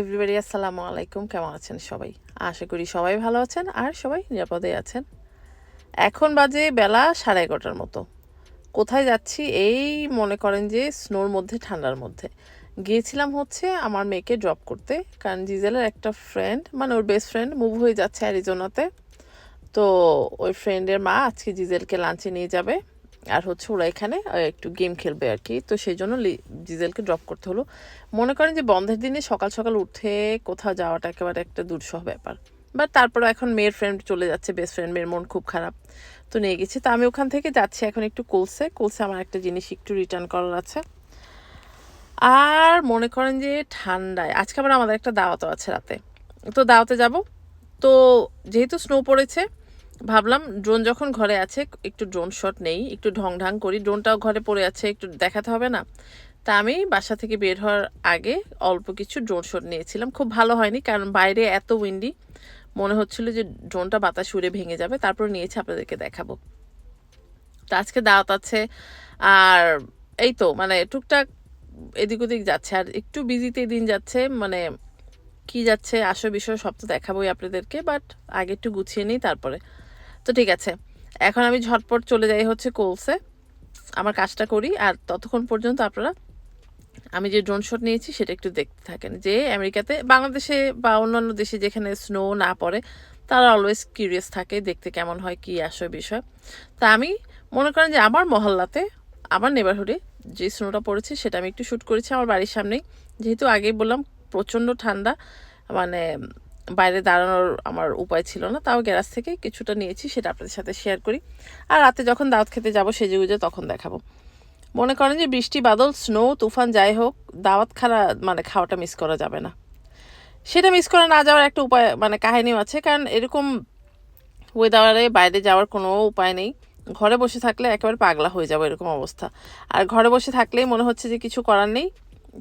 Everybody আসসালামু আলাইকুম কেমন আছেন সবাই? আশা করি সবাই ভালো আছেন আর সবাই নিরাপদে আছেন। এখন বাজে বেলা সাড়ে এগারোটার মতো। কোথায় যাচ্ছি? এই মনে করেন যে স্নোর মধ্যে, ঠান্ডার মধ্যে। গিয়েছিলাম হচ্ছে আমার মেয়েকে ড্রপ করতে, কারণ জিজেলের একটা ফ্রেন্ড মানে ওর বেস্ট ফ্রেন্ড মুভ হয়ে যাচ্ছে অ্যারিজোনাতে। তো ওই ফ্রেন্ডের মা আজকে জিজেলকে লাঞ্চে নিয়ে যাবে। আর হচ্ছে ওরা এখানে একটু গেম খেলবে আর কি তো সেই জন্য জিজেলকে ড্রপ করতে হলো। মনে করেন যে বন্ধের দিনে সকাল সকাল উঠে কোথাও যাওয়াটা একেবারে একটা দুঃসহ ব্যাপার। বাট তারপরে এখন মেয়ের ফ্রেন্ড চলে যাচ্ছে বেস্ট ফ্রেন্ড মেয়ের মন খুব খারাপ। তো নিয়ে গেছি। তো আমি ওখান থেকে যাচ্ছি এখন একটু কোলসে কোলসে আমার একটা জিনিস একটু রিটার্ন করার আছে। আর মনে করেন যে ঠান্ডায়, আজকে আবার আমাদের একটা দাওয়াতও আছে রাতে। তো দাওয়াতে যাব। তো যেহেতু স্নো পড়েছে ভাবলাম ড্রোন যখন ঘরে আছে, একটু ড্রোন শট নেই, একটু ঢং ঢাং করি। ড্রোনটাও ঘরে পড়ে আছে, একটু দেখাতে হবে না। তা আমি বাসা থেকে বের হওয়ার আগে অল্প কিছু ড্রোন শট নিয়েছিলাম। খুব ভালো হয়নি, কারণ বাইরে এত উইন্ডি মনে হচ্ছিল যে ড্রোনটা বাতাস উড়ে ভেঙে যাবে। তারপর নিয়েছি, আপনাদেরকে দেখাবো। তো আজকে দাওয়াত আছে, আর এই তো মানে টুকটাক এদিক ওদিক যাচ্ছে। আর একটু বিজিতে দিন যাচ্ছে মানে কি যাচ্ছে আসল বিষয় সব তো দেখাবোই আপনাদেরকে বাট আগে একটু গুছিয়ে নিই, তারপরে। তো ঠিক আছে। এখন আমি ঝটপট চলে যাই হচ্ছে কোলসে। আমার কাজটা করি আর ততক্ষণ পর্যন্ত আপনারা আমি যে ড্রোন শট নিয়েছি সেটা একটু দেখতে থাকেন যে আমেরিকাতে, বাংলাদেশে বা অন্যান্য দেশে যেখানে স্নো না পড়ে, তারা অলওয়েজ কিউরিয়াস থাকে দেখতে কেমন হয়, কি আসে বিষয়। তা আমি মনে করেন যে আমার মহল্লাতে, আমার নেবারহুডে যে স্নোটা পড়েছে সেটা আমি একটু শ্যুট করেছি আমার বাড়ির সামনেই। যেহেতু আগেই বললাম প্রচণ্ড ঠান্ডা মানে বাইরে দাঁড়ানোর আমার উপায় ছিল না, তাও গ্যারাজ থেকে কিছুটা নিয়েছি, সেটা আপনাদের সাথে শেয়ার করি। আর রাতে যখন দাওয়াত খেতে যাব সেজে গুজে তখন দেখাবো। মনে করেন যে বৃষ্টি, বাদল স্নো তুফান, যাই হোক, দাওয়াত খারা মানে খাওয়াটা মিস করা যাবে না। সেটা মিস করা না যাওয়ার একটা উপায় মানে কাহিনীও আছে, কারণ এরকম ওয়েদারে বাইরে যাওয়ার কোনো উপায় নেই। ঘরে বসে থাকলে একেবারে পাগলা হয়ে যাবে এরকম অবস্থা। আর ঘরে বসে থাকলেই মনে হচ্ছে যে কিছু করার নেই,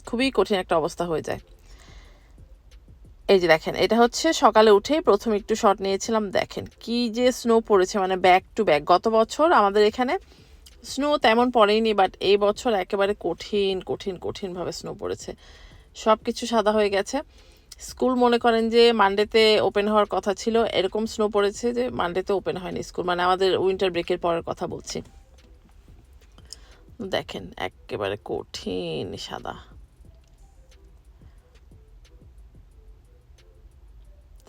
খুবই কঠিন একটা অবস্থা হয়ে যায়। এই যে দেখেন, এটা হচ্ছে সকালে উঠেই প্রথম একটু শট নিয়েছিলাম। দেখেন কি যে স্নো পড়েছে মানে ব্যাক টু ব্যাক গত বছর আমাদের এখানে স্নো তেমন পড়েনি বাট এই বছর একেবারে কঠিন কঠিন, কঠিনভাবে স্নো পড়েছে। সব কিছু সাদা হয়ে গেছে। স্কুল মনে করেন যে মানডেতে ওপেন হওয়ার কথা ছিল, এরকম স্নো পড়েছে যে মানডেতে ওপেন হয়নি স্কুল। মানে আমাদের উইন্টার ব্রেকের পরের কথা বলছি। দেখেন, একেবারে কঠিন সাদা।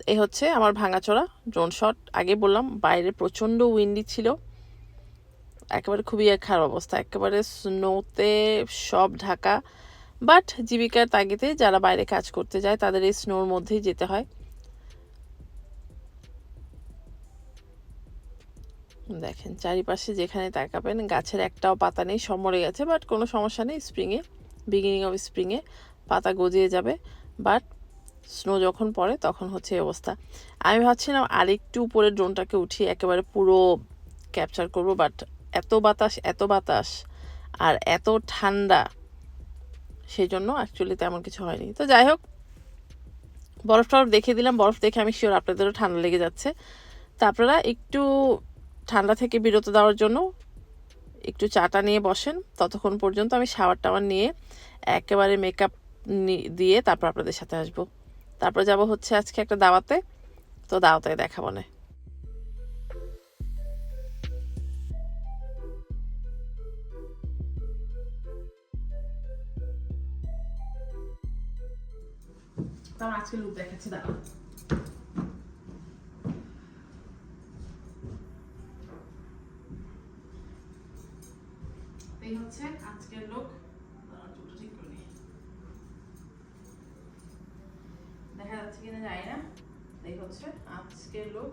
এই হচ্ছে আমার ভাঙাচোরা ড্রোন শট আগে বললাম, বাইরে প্রচণ্ড উইন্ডি ছিল। একেবারে খুবই খারাপ অবস্থা। একেবারে স্নোতে সব ঢাকা। বাট জীবিকার তাগিদে যারা বাইরে কাজ করতে যায়, তাদের এই স্নোর মধ্যেই যেতে হয়। দেখেন, চারিপাশে যেখানে তাকাবেন, গাছের একটাও পাতা নেই, সব মরে গেছে। বাট কোনো সমস্যা নেই স্প্রিংয়ে বিগিনিং অফ স্প্রিংয়ে পাতা গজিয়ে যাবে। বাট স্নো যখন পড়ে, তখন হচ্ছে এই অবস্থা। আমি ভাবছিলাম আরেকটু উপরে ড্রোনটাকে উঠিয়ে একেবারে পুরো ক্যাপচার করব বাট এত বাতাস এত বাতাস আর এত ঠান্ডা, সেই জন্য অ্যাকচুয়ালি তেমন কিছু হয়নি। তো যাই হোক, বরফ টরফ দেখে দিলাম। বরফ দেখে আমি শিওর আপনাদেরও ঠান্ডা লেগে যাচ্ছে। তা আপনারা একটু ঠান্ডা থেকে বিরত দেওয়ার জন্য একটু চাটা নিয়ে বসেন। ততক্ষণ পর্যন্ত আমি শাওয়ার টাওয়ার নিয়ে একেবারে মেকআপ দিয়ে তারপর আপনাদের সাথে আসব। তারপর যাব হচ্ছে আজকে একটা দাওয়াতে। তো দাওয়াতে দেখাবো না। আজকে দেখাচ্ছি এই হচ্ছে আজকের লোক চুলটা ঠিক করে নিই। দেখা যাচ্ছে কিনা জানি না। এই হচ্ছে আজকের লোক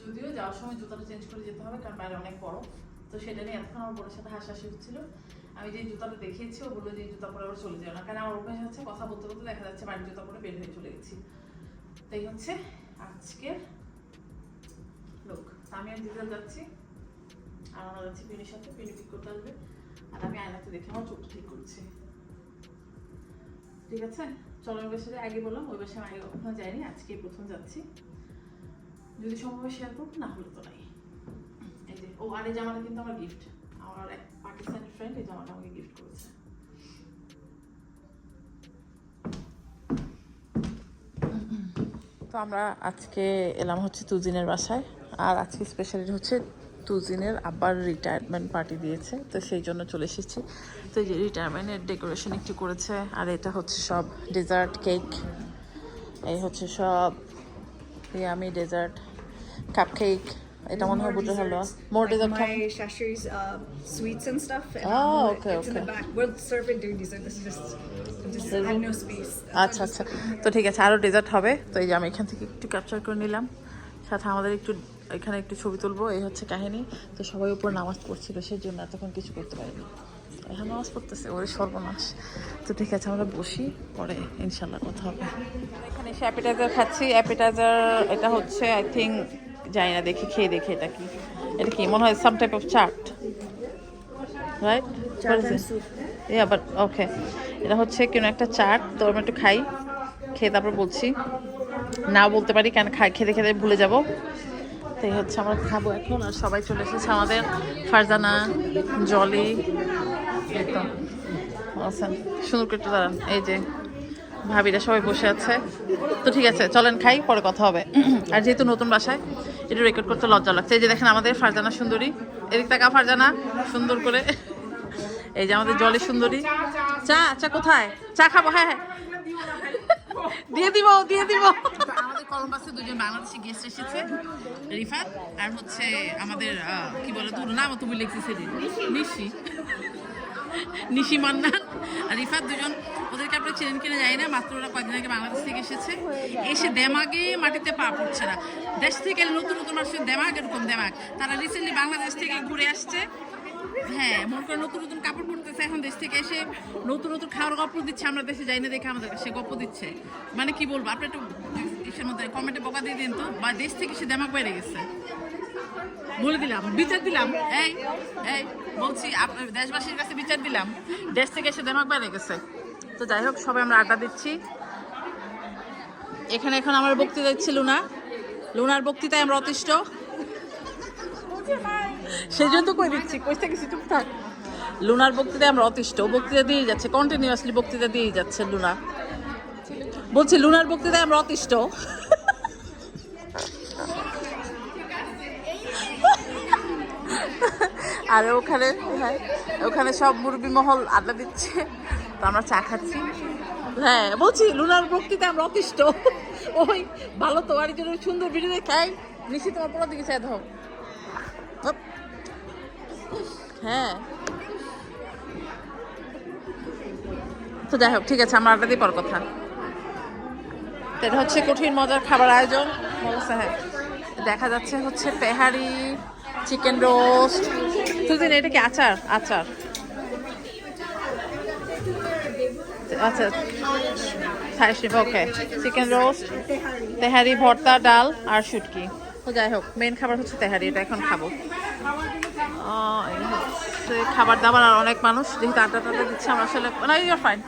যদিও যাওয়ার সময় জুতাটা চেঞ্জ করে যেতে হবে, কারণ বাইরে অনেক বড় তো সেটা নিয়ে এতক্ষণ আমার বোনের সাথে হাসাহাসি হচ্ছিল। আমি যে জুতাটা দেখিয়েছি, ও বলল যে জুতা পরে আবার চলে যাও না। কারণ আমার অভ্যাস হচ্ছে কথা বলতে বলতে দেখা যাচ্ছে বাড়ির জুতা পরে বের হয়ে চলে গেছি। তাই হচ্ছে আজকের লোক আমি আর দিদার যাচ্ছি। আর আমরা যাচ্ছি পিনির সাথে। পিনি ঠিক করতে আসবে। আর আমি আয়নাতে দেখে আমার চোখটা ঠিক করছি। ঠিক আছে? চলো ওই আগে বললাম, ওই বাসায় আগে কখনো যাইনি, আজকে প্রথম যাচ্ছি। যদি সম্ভব শেয়ার করব না হলে তো নাই। এই যে, ও, আর এই জামাটা কিন্তু আমার গিফট আমার এক পাকিস্তানি ফ্রেন্ড এই জামাটা আমাকে গিফট করেছে। তো আমরা আজকে এলাম হচ্ছে তুজিনের বাসায়, আর আজকে স্পেশালি হচ্ছে তুজিনের আবার রিটায়ারমেন্ট পার্টি দিয়েছে তো সেই জন্য চলে এসেছি। তো এই যে রিটায়ারমেন্টের ডেকোরেশন একটু করেছে আর এটা হচ্ছে সব ডেজার্ট কেক এই হচ্ছে সব ইয়ামি ডেজার্ট কাপ কেক এটা মনে হয় বুঝে হলো। More dessert serve it during dessert. This is just, I'm just I have no space. That's আচ্ছা আচ্ছা। তো ঠিক আছে আরও ডেজার্ট হবে। তো এই যে আমি এখান থেকে একটু ক্যাপচার করে নিলাম। সাথে আমাদের একটু এখানে একটু ছবি তুলবো এই হচ্ছে কাহিনী। তো সবাই উপর নামাজ পড়ছিল সেই জন্য এতক্ষণ কিছু করতে পারিনি। এখন নামাজ পড়তেছে ওরে সর্বনাশ। তো ঠিক আছে আমরা বসি পরে ইনশাল্লাহ কথা হবে। এখানে এসে অ্যাপিটাইজার খাচ্ছি। অ্যাপিটাইজার এটা হচ্ছে আই থিঙ্ক জানি না দেখি খেয়ে দেখি এটা কি। এটা কি মনে হয় some type of chaat. Right yeah but okay এটা হচ্ছে কোনো একটা চাট তো আমি একটু খাই খেয়ে তারপর বলছি। না বলতে পারি কেন খাই খেতে খেতে ভুলে যাব। তো এই হচ্ছে আমরা খাব এখন, আর সবাই চলে এসেছে আমাদের, ফারজানা, জলি আছেন সুন্দর করে একটু দাঁড়ান, এই যে ভাবিরা সবাই বসে আছে। তো ঠিক আছে, চলেন খাই, পরে কথা হবে। আর যেহেতু নতুন বাসায়, এটা রেকর্ড করতে লজ্জা লাগছে। এই যে দেখেন আমাদের ফারজানা সুন্দরী। এদিক টাকা ফারজানা, সুন্দর করে। এই যে আমাদের জলের সুন্দরী। চা চা কোথায়? চা খাব হ্যাঁ হ্যাঁ। দিয়ে দিব দিয়ে দিব। আমাদের কলম্বাসে দুজন বাংলাদেশি গেস্ট এসেছে, রিফাত, আর হচ্ছে আমাদের কি বলে তোর নাম তুমি লিখতেছে নিশি। নিশি মান্নান আর রিফাত দুজন, ওদেরকে আপনারা চেনেন কিনা জানি না, মাত্র ওরা কয়েকদিন আগে বাংলাদেশ থেকে এসেছে। এসে দেমাগে মাটিতে পা পড়ছে না। দেশ থেকে নতুন নতুন মানুষের দেমাগ, এরকম দেমাগ। তারা রিসেন্টলি বাংলাদেশ থেকে ঘুরে আসছে। হ্যাঁ মনে করে নতুন নতুন কাপড় পরতেছে, এখন দেশ থেকে এসে নতুন নতুন খাওয়ার গল্প দিচ্ছে, আমরা দেশে যাই না দেখে আমাদের সে গল্প দিচ্ছে। মানে কি বলব, আপনি একটু ইসের মধ্যে কমেন্টে বকা দিয়ে দিন তো, বা দেশ থেকে সে দেমাগ বেড়ে গেছে। বলে দিলাম, বিচার দিলাম। এই এই, বলছি দেশবাসীর কাছে বিচার দিলাম, দেশ থেকে এসে দেমাগ বেড়ে গেছে। তো যাই হোক, সবাই আমরা আড্ডা দিচ্ছি। এখানে এখন আমার বক্তৃতা দিচ্ছি লুনা। লুনার বক্তৃতায় আমরা অতিষ্ঠ। সেই জন্য কই দিচ্ছি? কইতে গেছি থাক লুনার বক্তৃতায় আমরা অতিষ্ঠ। বক্তৃতা দিয়েই যাচ্ছে কন্টিনিউয়াসলি বক্তৃতা দিয়েই যাচ্ছে লুনা। বলছি, লুনার বক্তৃতায় আমরা অতিষ্ঠ। আর ওখানে হ্যাঁ ওখানে সব মুরব্বী মহল আড্ডা দিচ্ছে, তো আমরা চা খাচ্ছি। হ্যাঁ বলছি, লুনার বক্তৃতা আমরা অতিষ্ঠ। ওই ভালো তো, আর জন্য সুন্দর ভিডিও দেখাই নিশ্চিত তোমার পড়ার দিকে চাই হপ। হ্যাঁ। তো যাই হোক, ঠিক আছে, আমরা আড্ডা দিয়ে পর কথা। এটা হচ্ছে কঠিন মজার খাবার আয়োজন। হ্যাঁ। দেখা যাচ্ছে হচ্ছে তেহারি চিকেন রোস্ট। দুদিন এটা কি আচার? আচার। আচ্ছা। ওকে। চিকেন রোস্ট তেহারি ভর্তা, ডাল আর শুটকি। তো যাই হোক মেন খাবার হচ্ছে তেহারি এটা এখন খাব। খাবার দাবার আর অনেক মানুষ যেহেতু আড্ডা টাড্ডা দিচ্ছে, আমরা আসলে না ইউর ফাইন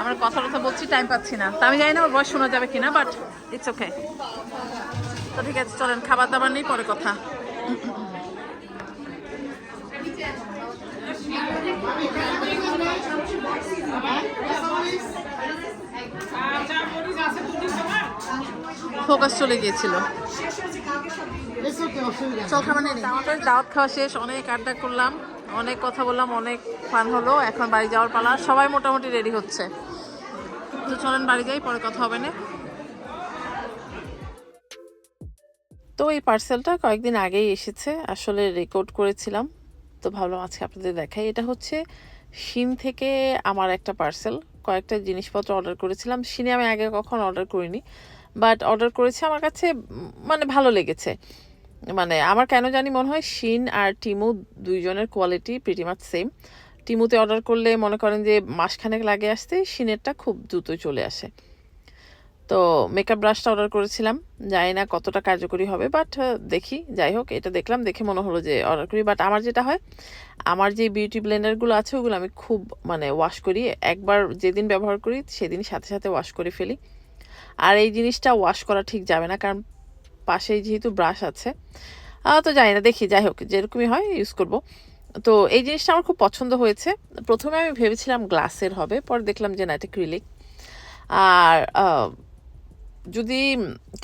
আমরা কথা কথা বলছি টাইম পাচ্ছি না। তা আমি জানি না বয়স শোনা যাবে কিনা বাট ইটস ওকে তো ঠিক আছে, চলেন, খাবার দাবার নেই, পরে কথা। ফোকাস চলে গিয়েছিল। দাওয়াত খাওয়া শেষ, অনেক আড্ডা করলাম, অনেক কথা বললাম, অনেক ফান হলো, এখন বাড়ি যাওয়ার পালা, সবাই মোটামুটি রেডি হচ্ছে। তো চলেন বাড়ি যাই, পরে কথা হবে না। তো এই পার্সেলটা কয়েকদিন আগেই এসেছে, আসলে রেকর্ড করেছিলাম, তো ভাবলাম আজকে আপনাদের দেখাই। এটা হচ্ছে শিন থেকে আমার একটা পার্সেল কয়েকটা জিনিসপত্র অর্ডার করেছিলাম। শিনে আমি আগে কখন অর্ডার করিনি বাট অর্ডার করেছি, আমার কাছে মানে ভালো লেগেছে। মানে আমার কেন জানি মনে হয় শিন আর টিমু দুইজনের কোয়ালিটি প্রিটি মাছ সেম টিমুতে অর্ডার করলে মনে করেন যে মাসখানেক লাগে আসতে, শিনেরটা খুব দ্রুতই চলে আসে। তো মেকআপ ব্রাশটা অর্ডার করেছিলাম, জানি না কতটা কার্যকরী হবে বাট দেখি, যাই হোক, এটা দেখলাম, দেখে মনে হলো যে অর্ডার করি বাট আমার যেটা হয়, আমার যে বিউটি ব্লেন্ডারগুলো আছে, ওগুলো আমি খুব মানে ওয়াশ করি, একবার যেদিন ব্যবহার করি সেদিন সাথে সাথে ওয়াশ করে ফেলি। আর এই জিনিসটা ওয়াশ করা ঠিক যাবে না, কারণ পাশেই যেহেতু ব্রাশ আছে। তো জানি না, দেখি, যাই হোক, যেরকমই হয় ইউজ করব। তো এই জিনিসটা আমার খুব পছন্দ হয়েছে। প্রথমে আমি ভেবেছিলাম গ্লাসের হবে, পরে দেখলাম যে না, এটা ক্রিলিক আর যদি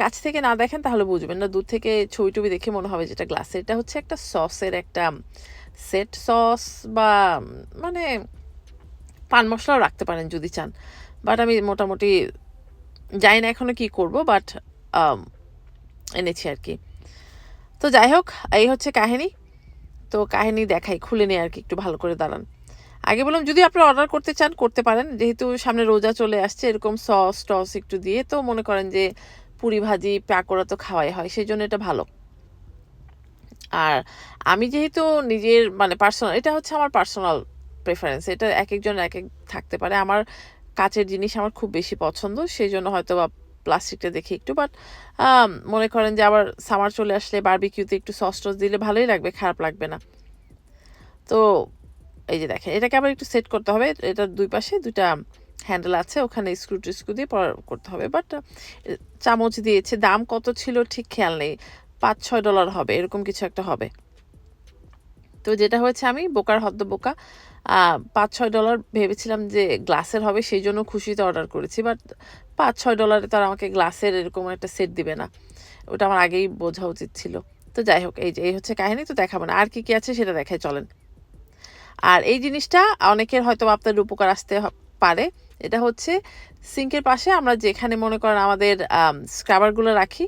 কাছ থেকে না দেখেন, তাহলে বুঝবেন না। দূর থেকে ছবি টবি দেখে মনে হবে যেটা গ্লাস এটা হচ্ছে একটা সসের একটা সেট সস বা মানে পান মশলাও রাখতে পারেন যদি চান। বাট আমি মোটামুটি জানি না এখনও কি করব বাট এনেছি আর কি। তো যাই হোক, এই হচ্ছে কাহিনী। তো কাহিনী দেখাই, খুলে নিয়ে আর কি, একটু ভালো করে দাঁড়ান। আগে বললাম, যদি আপনি অর্ডার করতে চান, করতে পারেন। যেহেতু সামনে রোজা চলে আসছে, এরকম সস টস একটু দিয়ে, তো মনে করেন যে পুরি ভাজি, পাকোড়া তো খাওয়াই হয় সেই জন্য এটা ভালো। আর আমি যেহেতু নিজের মানে পার্সোনাল এটা হচ্ছে আমার পার্সোনাল প্রেফারেন্স এটা এক একজন এক এক থাকতে পারে। আমার কাচের জিনিস আমার খুব বেশি পছন্দ সেই জন্য হয়তো বা প্লাস্টিকটা দেখে একটু বাট মনে করেন যে আবার সামার চলে আসলে বারবিকিউতে একটু সস টস দিলে ভালোই লাগবে, খারাপ লাগবে না। তো এই যে দেখেন, এটাকে আবার একটু সেট করতে হবে এটার দুই পাশে দুইটা হ্যান্ডেল আছে, ওখানে স্ক্রু টিস্ক্রু দিয়ে পর করতে হবে বাট চামচ দিয়েছে, দাম কত ছিল ঠিক খেয়াল নেই, পাঁচ ছয় ডলার হবে, এরকম কিছু একটা হবে। তো যেটা হয়েছে, আমি বোকার হদ্দ বোকা। পাঁচ ছয় ডলার ভেবেছিলাম যে গ্লাসের হবে, সেই জন্য খুশিতে অর্ডার করেছি। বাট পাঁচ ছয় ডলারে তো আর আমাকে গ্লাসের এরকম একটা সেট দিবে না। ওটা আমার আগেই বোঝা উচিত ছিল। তো যাই হোক, এই যে, এই হচ্ছে কাহিনী, তো দেখাবো না। আর কি কি আছে সেটা দেখাই, চলেন। আর এই জিনিসটা অনেকের হয়তো আপনার উপকার আসতে পারে। এটা হচ্ছে সিঙ্কের পাশে আমরা যেখানে মনে করেন আমাদের স্ক্রাবারগুলো রাখি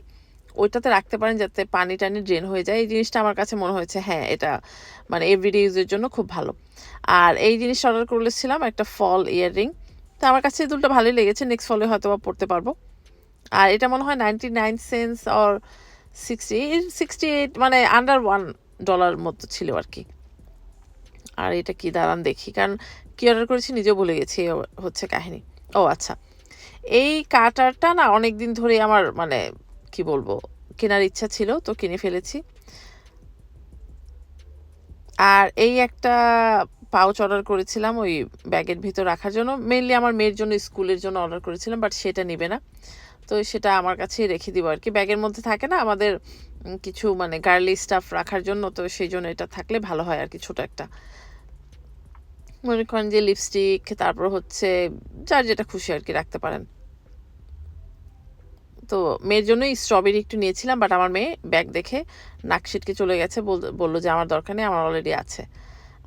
ওইটাতে রাখতে পারেন যাতে পানি টানি ড্রেন হয়ে যায়। এই জিনিসটা আমার কাছে মনে হয়েছে হ্যাঁ এটা মানে এভরিডে ইউজের জন্য খুব ভালো। আর এই জিনিসটা অর্ডার করেছিলাম একটা ফল ইয়াররিং তো আমার কাছে এই দুলটা ভালোই লেগেছে নেক্সট ফলে হয়তো বা পড়তে পারব। আর এটা মনে হয় ninety nine cents or sixty sixty eight মানে আন্ডার ওয়ান ডলার মতো ছিল আর কি। আর এটা কি, দাঁড়ান দেখি, কারণ কি অর্ডার করেছি নিজেও ভুলে গেছি হচ্ছে কাহিনী। ও আচ্ছা এই কাটারটা না অনেক দিন ধরে আমার মানে কি বলব? কেনার ইচ্ছা ছিল, তো কিনে ফেলেছি। আর এই একটা পাউচ অর্ডার করেছিলাম ওই ব্যাগের ভিতর রাখার জন্য। মেনলি আমার মেয়ের জন্য, স্কুলের জন্য অর্ডার করেছিলাম বাট সেটা নিবে না। তো সেটা আমার কাছেই রেখে দিব আর কি। ব্যাগের মধ্যে থাকে না আমাদের কিছু মানে গার্লি স্টাফ রাখার জন্য, তো সেই জন্য এটা থাকলে ভালো হয় আর কি, ছোট একটা। মনে করেন যে লিপস্টিক তারপর হচ্ছে যার যেটা খুশি আর কি রাখতে পারেন। তো মেয়ের জন্যই স্ট্রবেরি একটু নিয়েছিলাম বাট আমার মেয়ে ব্যাগ দেখে নাক ছিটকে চলে গেছে বল- বলল যে আমার দরকার নেই, আমার অলরেডি আছে।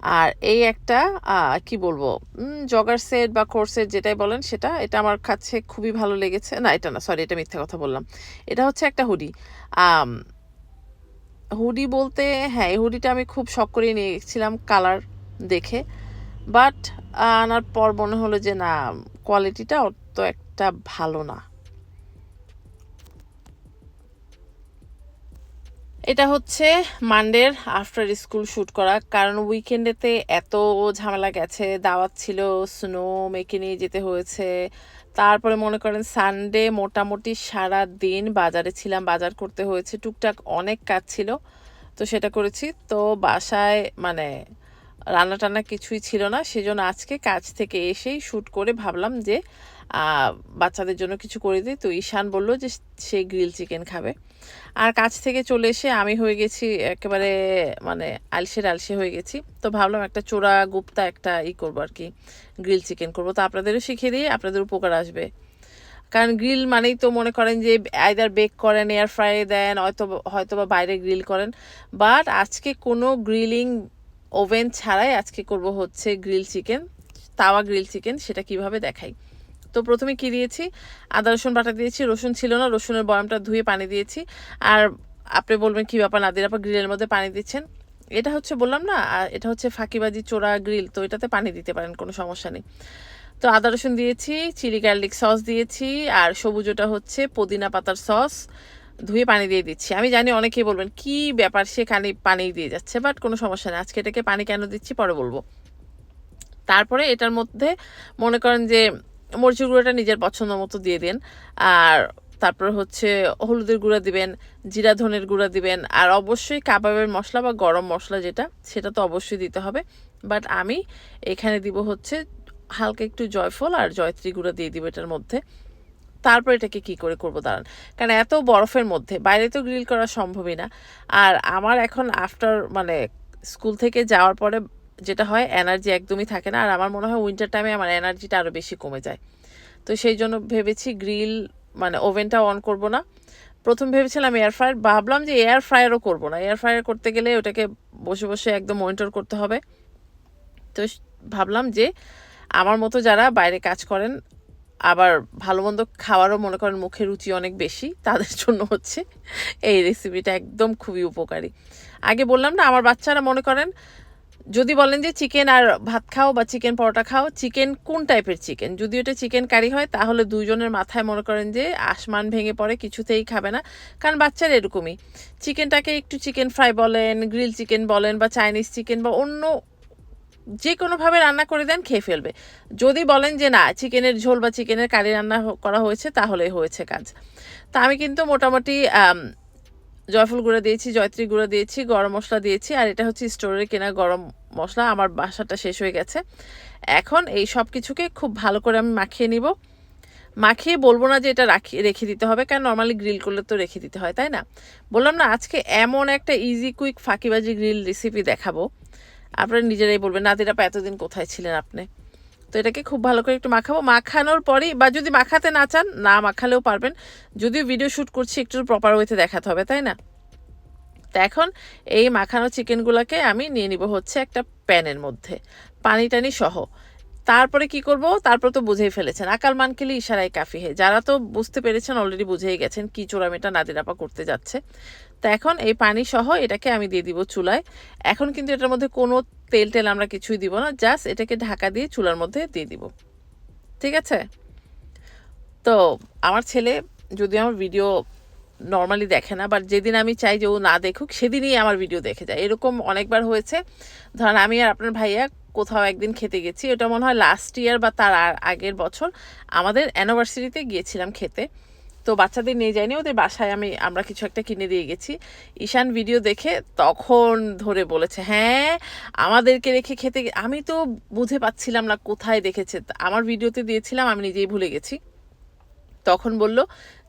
আর এই একটা কি বলব জগার সেট বা কোর সেট যেটাই বলেন সেটা, এটা আমার কাছে খুবই ভালো লেগেছে। না, এটা না সরি এটা মিথ্যা কথা বললাম। এটা হচ্ছে একটা হুডি হুডি বলতে হ্যাঁ এই হুডিটা আমি খুব শখ করে নিয়েছিলাম কালার দেখে। বাট আনার পর মনে হলো যে না কোয়ালিটিটা অত একটা ভালো না। এটা হচ্ছে মানডের আফটার স্কুল শ্যুট করা, কারণ উইকেন্ডেতে এত ঝামেলা গেছে, দাওয়াত ছিল স্নো মেকে নিয়ে যেতে হয়েছে। তারপরে মনে করেন সানডে মোটামুটি সারা দিন বাজারে ছিলাম, বাজার করতে হয়েছে, টুকটাক অনেক কাজ ছিল, তো সেটা করেছি। তো বাসায় মানে রান্না টান্না কিছুই ছিল না, সেজন্য আজকে কাজ থেকে এসেই শ্যুট করে ভাবলাম যে বাচ্চাদের জন্য কিছু করে দিই। তো ঈশান বলল যে সে গ্রিল চিকেন খাবে। আর কাছ থেকে চলে এসে আমি হয়ে গেছি একেবারে মানে আলসের আলসে হয়ে গেছি। তো ভাবলাম একটা চোরা গুপ্তা একটা ই করব আর কি, গ্রিল চিকেন করব। তো আপনাদেরও শিখিয়ে দিই, আপনাদের উপকার আসবে। কারণ গ্রিল মানেই তো মনে করেন যে আইদার বেক করেন এয়ার ফ্রাই দেন, হয়তো হয়তো বা বাইরে গ্রিল করেন। বাট আজকে কোনো গ্রিলিং ওভেন ছাড়াই আজকে করব হচ্ছে গ্রিল চিকেন, তাওয়া গ্রিল চিকেন, সেটা কীভাবে দেখাই? তো প্রথমে কি দিয়েছি? আদা, রসুন বাটা দিয়েছি। রসুন ছিল না, রসুনের বয়ামটা ধুয়ে পানি দিয়েছি। আর আপনি বলবেন, কি ব্যাপার নাদির আপা গ্রিলের মধ্যে পানি দিচ্ছেন? এটা হচ্ছে বললাম না, আর এটা হচ্ছে ফাঁকিবাজি, চোরা গ্রিল, তো এটাতে পানি দিতে পারেন, কোনো সমস্যা নেই। তো আদা, রসুন দিয়েছি, চিলি গার্লিক সস দিয়েছি, আর সবুজ ওটা হচ্ছে পুদিনা পাতার সস, ধুয়ে পানি দিয়ে দিচ্ছি। আমি জানি অনেকেই বলবেন, কি ব্যাপার সে খানি পানি দিয়ে যাচ্ছে? বাট কোনো সমস্যা নেই, আজকে এটাকে পানি কেন দিচ্ছি পরে বলব। তারপরে এটার মধ্যে মনে করেন যে মরিচের গুঁড়োটা নিজের পছন্দ মতো দিয়ে দিন। আর তারপর হচ্ছে হলুদের গুঁড়া দিবেন, জিরা ধনের গুঁড়া দিবেন, আর অবশ্যই কাবাবের মশলা বা গরম মশলা যেটা, সেটা তো অবশ্যই দিতে হবে। বাট আমি এখানে দিব হচ্ছে হালকা একটু জয়ফল আর জয়ত্রী গুঁড়া দিয়ে দিব এটার মধ্যে। তারপর এটাকে কি করে করব দাঁড়ান। কারণ এত বরফের মধ্যে, বাইরে তো গ্রিল করা সম্ভবই না। আর আমার এখন আফটার মানে স্কুল থেকে যাওয়ার পরে যেটা হয় এনার্জি একদমই থাকে না। আর আমার মনে হয় উইন্টার টাইমে আমার এনার্জিটা আরও বেশি কমে যায়। তো সেই জন্য ভেবেছি গ্রিল মানে ওভেনটা অন করব না। প্রথম ভেবেছিলাম এয়ার ফ্রায়ার ভাবলাম যে এয়ার ফ্রায়ারও করব না। এয়ার ফ্রায়ার করতে গেলে ওটাকে বসে বসে একদম মনিটর করতে হবে। তো ভাবলাম যে আমার মতো যারা বাইরে কাজ করেন, আবার ভালো মন্দ খাওয়ারও মনে করেন মুখে রুচি অনেক বেশি, তাদের জন্য হচ্ছে এই রেসিপিটা একদম খুবই উপকারী। আগে বললাম না, আমার বাচ্চারা মনে করেন যদি বলেন যে চিকেন আর ভাত খাও বা চিকেন পরোটা খাও, চিকেন কোন টাইপের চিকেন? যদি ওটা চিকেন কারি হয়, তাহলে দুজনের মাথায় মনে করেন যে আসমান ভেঙে পড়ে, কিছুতেই খাবে না। কারণ বাচ্চারা এরকমই। চিকেনটাকে একটু চিকেন ফ্রাই বলেন, গ্রিল চিকেন বলেন বা চাইনিজ চিকেন বা অন্য যে কোনোভাবে রান্না করে দেন, খেয়ে ফেলবে। যদি বলেন যে না, চিকেনের ঝোল বা চিকেনের কারি রান্না করা হয়েছে, তাহলে হয়েছে কাজ। তা আমি কিন্তু মোটামুটি জয়ফল গুঁড়া দিয়েছি, জয়ত্রী গুঁড়া দিয়েছি, গরম মশলা দিয়েছি, আর এটা হচ্ছে স্টোরে কেনা গরম মশলা। আমার বাসাটা শেষ হয়ে গেছে। এখন এই সব কিছুকে খুব ভালো করে আমি মাখিয়ে নিব। মাখিয়ে বলব না যে এটা রাখি রেখে দিতে হবে, কারণ নর্মালি গ্রিল করলে তো রেখে দিতে হয়, তাই না? বললাম না, আজকে এমন একটা ইজি কুইক ফাঁকিবাজি গ্রিল রেসিপি দেখাবো। আপনারা নিজেরাই বলবেন নাদিরাপা এতদিন কোথায় ছিলেন আপনি? তো এটাকে খুব ভালো করে একটু মাখাবো। মাখানোর পরেই বা যদি মাখাতে না চান, না মাখালেও পারবেন। যদিও ভিডিও শ্যুট করছি, একটু প্রপার ওয়েতে দেখাতে হবে, তাই না? তো এখন এই মাখানো চিকেনগুলোকে আমি নিয়ে নিব হচ্ছে একটা প্যানের মধ্যে। পানি টানি সহ। তারপরে কি করব? তারপর তো বুঝেই ফেলেছেন। আকাল মানকেলি ইশারায় কাফি হে। যারা তো বুঝতে পেরেছেন অলরেডি বুঝেই গেছেন কি চোরামেটা নাদিরাপা করতে যাচ্ছে। তো এখন এই পানি সহ এটাকে আমি দিয়ে দিব চুলায়। এখন কিন্তু এটার মধ্যে কোনো তেল টেল আমরা কিছুই দিব না। জাস্ট এটাকে ঢাকা দিয়ে চুলার মধ্যে দিয়ে দিব। ঠিক আছে? তো আমার ছেলে যদি আমার ভিডিও নর্মালি দেখে না বাট যেদিন আমি চাই যে ও না দেখুক, সেদিনই আমার ভিডিও দেখে যায়। এরকম অনেকবার হয়েছে। ধরেন আমি আর আপনার ভাইয়া কোথাও একদিন খেতে গেছি। ওটা মনে হয় লাস্ট ইয়ার বা তার আগের বছর আমাদের অ্যানিভার্সারিতে গিয়েছিলাম খেতে। তো বাচ্চাদের নিয়ে যাইনি, ওদের বাসায় আমি, আমরা কিছু একটা কিনে দিয়ে গেছি। ঈশান ভিডিও দেখে তখন ধরে বলেছে হ্যাঁ আমাদেরকে রেখে খেতে আমি তো বুঝে পাচ্ছিলাম না কোথায় দেখেছে। আমার ভিডিওতে দিয়েছিলাম, আমি নিজেই ভুলে গেছি। তখন বলল,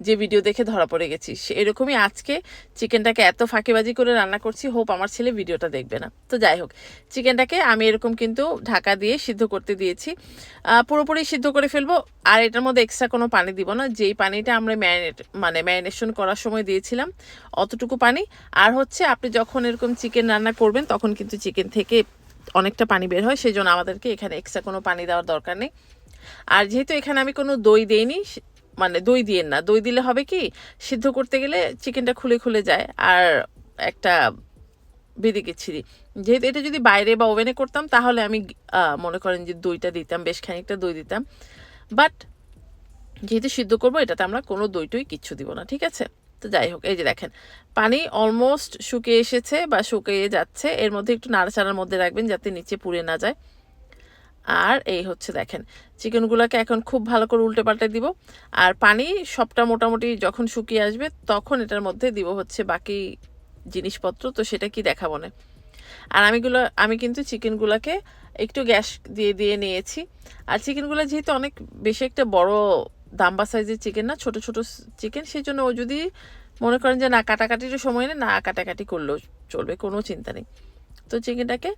যে ভিডিও দেখে ধরা পড়ে গেছি। সে এরকমই আজকে চিকেনটাকে এত ফাঁকিবাজি করে রান্না করছি, হোপ আমার ছেলে ভিডিওটা দেখবে না। তো যাই হোক, চিকেনটাকে আমি এরকম কিন্তু ঢাকা দিয়ে সিদ্ধ করতে দিয়েছি। পুরোপুরি সিদ্ধ করে ফেলব, আর এটার মধ্যে এক্সট্রা কোনো পানি দিব না। যেই পানিটা আমরা ম্যারিনেট মানে ম্যারিনেশন করার সময় দিয়েছিলাম, অতটুকু পানি। আর হচ্ছে আপনি যখন এরকম চিকেন রান্না করবেন, তখন কিন্তু চিকেন থেকে অনেকটা পানি বের হয়। সেই জন্য আমাদেরকে এখানে এক্সট্রা কোনো পানি দেওয়ার দরকার নেই। আর যেহেতু এখানে আমি কোনো দই দেইনি মানে দই দিয়ে না, দই দিলে হবে কি, সিদ্ধ করতে গেলে চিকেনটা খুলে খুলে যায় আর একটা বেদিকে ছিঁড়ি। যেহেতু এটা যদি বাইরে বা ওভেনে করতাম, তাহলে আমি মনে করেন যে দইটা দিতাম, বেশ খানিকটা দই দিতাম। বাট যেহেতু সিদ্ধ করব, এটাতে আমরা কোনো দই টই কিচ্ছু দিব না, ঠিক আছে? তো যাই হোক, এই যে দেখেন, পানি অলমোস্ট শুকিয়ে এসেছে বা শুকিয়ে যাচ্ছে, এর মধ্যে একটু নাড়াচাড়ার মধ্যে রাখবেন যাতে নিচে পুড়ে না যায়। আর এই হচ্ছে দেখেন, চিকেনগুলোকে এখন খুব ভালো করে উল্টে পাল্টে দিব। আর পানি সবটা মোটামুটি যখন শুকিয়ে আসবে তখন এটার মধ্যে দিব হচ্ছে বাকি জিনিসপত্র, তো সেটা কি দেখাবো না। আর আমিগুলো, আমি কিন্তু চিকেনগুলোকে একটু গ্যাস দিয়ে দিয়ে নিয়েছি। আর চিকেনগুলো যেহেতু অনেক বেশি একটা বড় দাম্বা সাইজের চিকেন না, ছোট ছোট চিকেন সেই জন্য ও যদি মনে করেন যে না কাটাকাটির সময় নেই, না, কাটাকাটি করলেও চলবে, কোনো চিন্তা নেই। তো চিকেনটাকে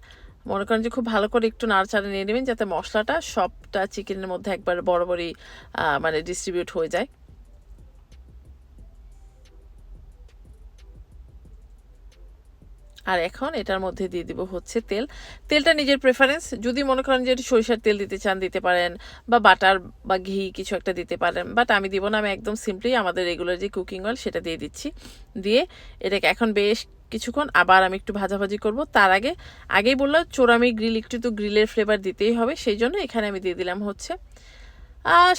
মনে করেন যে খুব ভালো করে একটু নাড়াচাড়া নিয়ে নেবেন যাতে মশলাটা সবটা চিকেনের মধ্যে একবার বরাবরই মানে ডিস্ট্রিবিউট হয়ে যায়। আর এখন এটার মধ্যে দিয়ে দিব হচ্ছে তেল। তেলটা নিজের প্রেফারেন্স যদি মনে করেন যে সরিষার তেল দিতে চান, দিতে পারেন বা বাটার বা ঘি কিছু একটা দিতে পারেন। বাট আমি দিব না, আমি একদম সিম্পলি আমাদের রেগুলার যে কুকিং অয়েল সেটা দিয়ে দিচ্ছি। দিয়ে এটাকে এখন বেশ কিছুক্ষণ, আবার আমি একটু ভাজাভাজি করব। তার আগে, আগেই বললাম, চোরামি গ্রিল একটু তো গ্রিলের ফ্লেভার দিতেই হবে, সেই জন্য এখানে আমি দিয়ে দিলাম হচ্ছে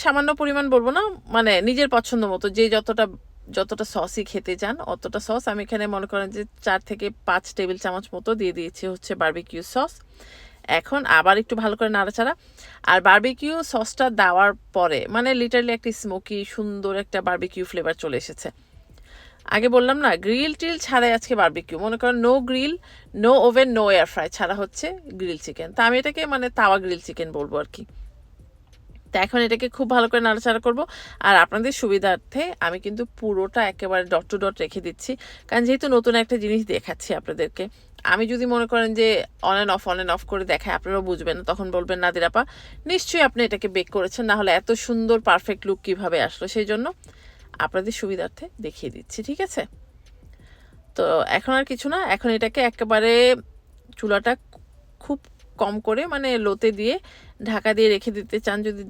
সামান্য পরিমাণ বলব না মানে নিজের পছন্দ মতো, যে যতটা যতটা সসই খেতে চান, অতটা সস আমি এখানে মনে করেন যে চার থেকে পাঁচ টেবিল চামচ মতো দিয়ে দিয়েছি হচ্ছে বার্বিকিউ সস এখন আবার একটু ভালো করে নাড়াচাড়া। আর বারবিকিউ সসটা দেওয়ার পরে মানে লিটারলি একটা স্মোকি সুন্দর একটা বার্বিকিউ ফ্লেভার চলে এসেছে। আগে বললাম না, গ্রিল টিল ছাড়াই আজকে বারবিকিউ মনে করেন no grill no oven no air fry ছাড়া হচ্ছে গ্রিল চিকেন তা আমি এটাকে মানে তাওয়া গ্রিল চিকেন বলব আর কি। তো এখন এটাকে খুব ভালো করে নাড়াচাড়া করব। আর আপনাদের সুবিধার্থে আমি কিন্তু পুরোটা একেবারে ডট টু ডট রেখে দিচ্ছি। কারণ যেহেতু নতুন একটা জিনিস দেখাচ্ছি আপনাদেরকে, আমি যদি মনে করেন যে on and off on and off করে দেখায় আপনারাও বুঝবেন তখন বলবেন, না দিরাপা, নিশ্চয়ই আপনি এটাকে বেক করেছেন, না হলে এত সুন্দর পারফেক্ট লুক কীভাবে আসলো? সেই জন্য আপনাদের সুবিধার্থে দেখিয়ে দিচ্ছি, ঠিক আছে? তো এখন আর কিছু না, এখন এটাকে একেবারে চুলাটা খুব কম করে মানে লোতে দিয়ে ঢাকা দিয়ে রেখে দিতে চান যদি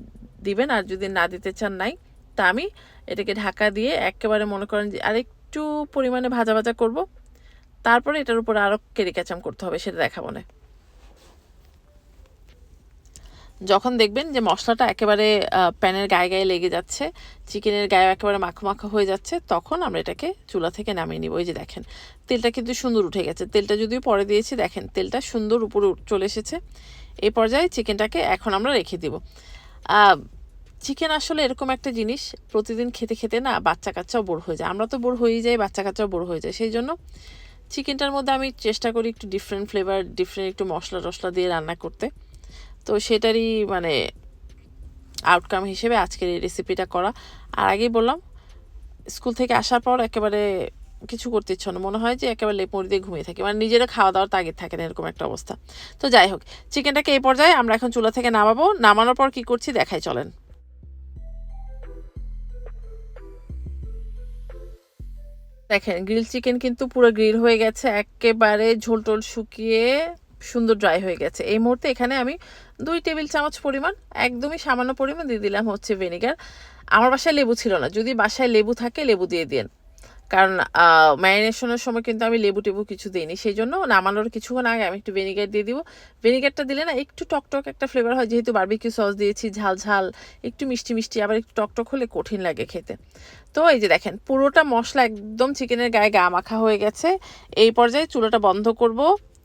দিবেন, আর যদি না দিতে চান নাই, তা আমি এটাকে ঢাকা দিয়ে একেবারে মনে করেন যে আরেকটু পরিমাণে ভাজা ভাজা করব। তারপরে এটার উপর আরও কেড়ে ক্যাচাম করতে হবে, সেটা দেখাবো না। যখন দেখবেন যে মশলাটা একেবারে প্যানের গায়ে গায়ে লেগে যাচ্ছে, চিকেনের গায়ে একেবারে মাখো মাখো হয়ে যাচ্ছে, তখন আমরা এটাকে চুলা থেকে নামিয়ে নিব। ওই যে দেখেন, তেলটা কিন্তু সুন্দর উঠে গেছে। তেলটা যদিও পরে দিয়েছি, দেখেন তেলটা সুন্দর উপরে চলে এসেছে। এই পর্যায়ে চিকেনটাকে এখন আমরা রেখে দিব। চিকেন আসলে এরকম একটা জিনিস, প্রতিদিন খেতে খেতে না বাচ্চা কাচ্চাও বোর হয়ে যায়। আমরা তো বোর হয়েই যাই, বাচ্চা কাচ্চাও বোর হয়ে যায়। সেই জন্য চিকেনটার মধ্যে আমি চেষ্টা করি একটু ডিফারেন্ট ফ্লেভার ডিফারেন্ট একটু মশলা টশলা দিয়ে রান্না করতে। তো সেটারই মানে আউটকাম হিসেবে আজকের এই রেসিপিটা করা। আর আগেই বললাম স্কুল থেকে আসার পর একেবারে কিছু করতে ইচ্ছা না। মনে হয় যে একেবারে লেপ মুড়ি দিয়ে ঘুমিয়ে থাকি। মানে নিজেরা খাওয়া দাওয়ার তাগিদ থাকে না, এরকম একটা অবস্থা। তো যাই হোক চিকেনটাকে এই পর্যায়ে আমরা এখন চুলা থেকে নামাবো। নামানোর পর কি করছি দেখাই, চলেন। দেখেন গ্রিল চিকেন কিন্তু পুরো গ্রিল হয়ে গেছে। একেবারে ঝোল টোল শুকিয়ে সুন্দর ড্রাই হয়ে গেছে। এই মুহূর্তে এখানে আমি দুই টেবিল চামচ পরিমাণ, একদমই সামান্য পরিমাণ দিয়ে দিলাম হচ্ছে ভিনেগার আমার বাসায় লেবু ছিল না। যদি বাসায় লেবু থাকে, লেবু দিয়ে দিন কারণ ম্যারিনেশনের সময় কিন্তু আমি লেবু টেবু কিছু দিইনি। সেই জন্য নামানোর কিছুক্ষণ আগে আমি একটু ভিনেগার দিয়ে দিব। ভিনেগারটা দিলে না একটু টকটক একটা ফ্লেভার হয়। যেহেতু বারবিকিউ সস দিয়েছি, ঝাল ঝাল, একটু মিষ্টি মিষ্টি, আবার একটু টকটক হলে কঠিন লাগে খেতে। তো এই যে দেখেন, পুরোটা মশলা একদম চিকেনের গায়ে গা মাখা হয়ে গেছে। এই পর্যায়ে চুলোটা বন্ধ করব।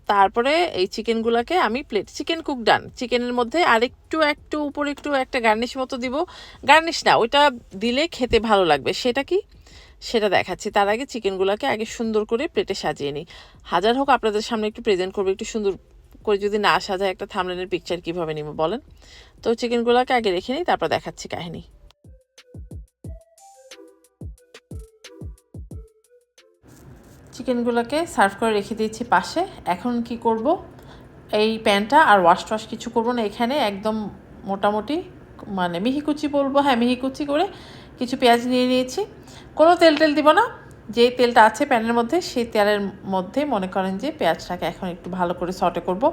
তারপরে এই চিকেনগুলোকে আমি প্লেট চিকেন কুক ডান চিকেনের মধ্যে আরেকটু, একটু, উপরে একটু একটা গার্নিশ মতো দিব। গার্নিশ না, ওইটা দিলে খেতে ভালো লাগবে। সেটা কি? সেটা দেখাচ্ছি। তার আগে চিকেনগুলোকে আগে সুন্দর করে প্লেটে সাজিয়ে নিই। হাজার হোক আপনাদের সামনে একটু প্রেজেন্ট করব, একটু সুন্দর করে যদি না সাজায় একটা থামলেনের পিকচার কীভাবে নিব বলেন? তো চিকেনগুলোকে আগে রেখে নিই, তারপর দেখাচ্ছি কাহিনী। চিকেনগুলোকে সার্ভ করে রেখে দিয়েছি পাশে। এখন কি করব? এই প্যানটা আর ওয়াশ টয়াশ কিছু করব না। এখানে একদম মোটামুটি মানে মিহিকুচি বলব হ্যাঁ মিহিকুচি করে কিছু পেঁয়াজ নিয়ে নিয়েছি। কোনো তেল টেল দিব না। যে তেলটা আছে প্যানের মধ্যে, সেই তেলের মধ্যে মনে করেন যে পেঁয়াজটাকে এখন একটু ভালো করে সটে করব।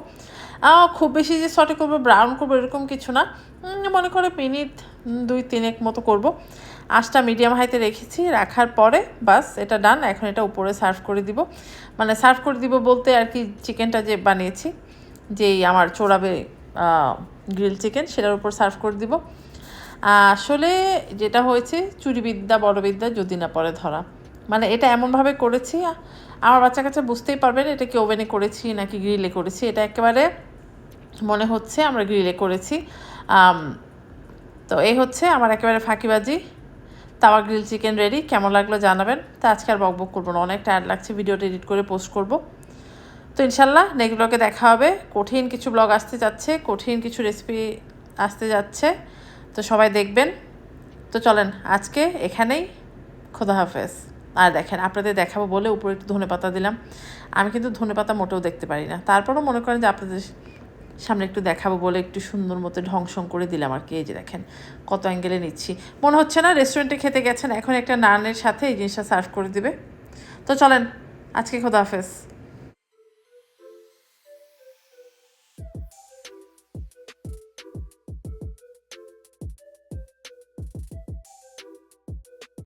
খুব বেশি যে সটে করব, ব্রাউন করব, এরকম কিছু না। মনে করে মিনিট দুই, তিনেক মতো করব। আঁচটা মিডিয়াম হাইতে রেখেছি, রাখার পরে বাস এটা ডান এখন এটা উপরে সার্ভ করে দিব। মানে সার্ভ করে দিব বলতে আর কি চিকেনটা যে বানিয়েছি, যেই আমার চোরাবে গ্রিল চিকেন সেটার উপর সার্ভ করে দিব। আসলে যেটা হয়েছে, চুরিবিদ্যা, বড়বিদ্যা যদি না পরে ধরা। মানে এটা এমনভাবে করেছি, আমার বাচ্চা কাচ্চা বুঝতেই পারবেন এটা কি ওভেনে করেছি নাকি গ্রিলে করেছি। এটা একেবারে মনে হচ্ছে আমরা গ্রিলে করেছি। তো এই হচ্ছে আমার একেবারে ফাঁকিবাজি। তাওয়া গ্রিল চিকেন রেডি, কেমন লাগল জানাবেন। তো আজকে আর বকবক করব না, অনেক টায়ার্ড লাগছে, ভিডিওটা এডিট করে পোস্ট করব। তো ইনশাল্লাহ নেক্সট ব্লগে দেখা হবে। কঠিন কিছু ব্লগ আসতে যাচ্ছে, কঠিন কিছু রেসিপি আসতে যাচ্ছে। তো সবাই দেখবেন। তো চলেন, আজকে এখানেই খোদা হাফেজ। আর দেখেন, আপনাদের দেখাবো বলে উপরে একটু ধনে পাতা দিলাম। আমি কিন্তু ধনে পাতা মোটেও দেখতে পারি না। তারপরও মনে করেন যে আপনাদের সামনে একটু দেখাবো বলে একটু সুন্দর মতো ঢংসং করে দিলাম আর কি। এই যে দেখেন কত অ্যাঙ্গেলে নিচ্ছি। মনে হচ্ছে না রেস্টুরেন্টে খেতে গেছেন, এখন একটা নানের সাথে এই জিনিসটা সার্ভ করে দিবে। তো চলেন, আজকে খোদা হাফেজ।